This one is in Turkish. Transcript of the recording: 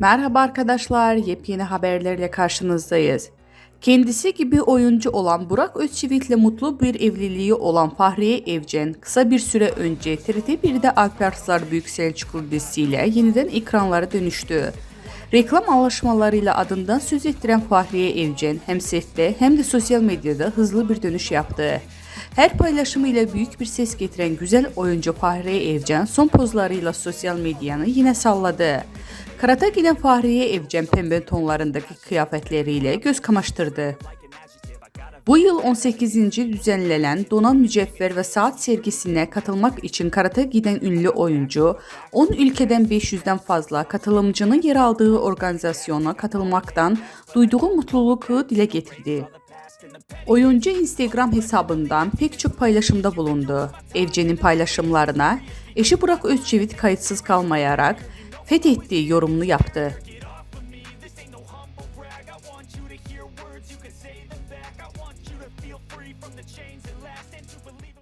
Merhaba arkadaşlar, yepyeni haberlerle karşınızdayız. Kendisi gibi oyuncu olan Burak Özçivit'le mutlu bir evliliği olan Fahriye Evcen kısa bir süre önce TRT1'de Alparslar Büyük Selçuklu dizisiyle yeniden ekranlara dönüştü. Reklam anlaşmalarıyla adından söz ettiren Fahriye Evcen hem sette hem de sosyal medyada hızlı bir dönüş yaptı. Her paylaşımıyla büyük bir ses getiren güzel oyuncu Fahriye Evcen son pozlarıyla sosyal medyanı yine salladı. Karata giden Fahriye Evcen pembe tonlarındaki kıyafetleriyle göz kamaştırdı. Bu yıl 18. düzenlenen Donan Mücevher ve Saat sergisine katılmak için Karata giden ünlü oyuncu, 10 ülkeden 500'den fazla katılımcının yer aldığı organizasyona katılmaktan duyduğu mutluluğu dile getirdi. Oyuncu Instagram hesabından pek çok paylaşımda bulundu. Evcen'in paylaşımlarına eşi Burak Özçivit kayıtsız kalmayarak fethettiği yorumunu yaptı. Feel free from the chains at last and to believe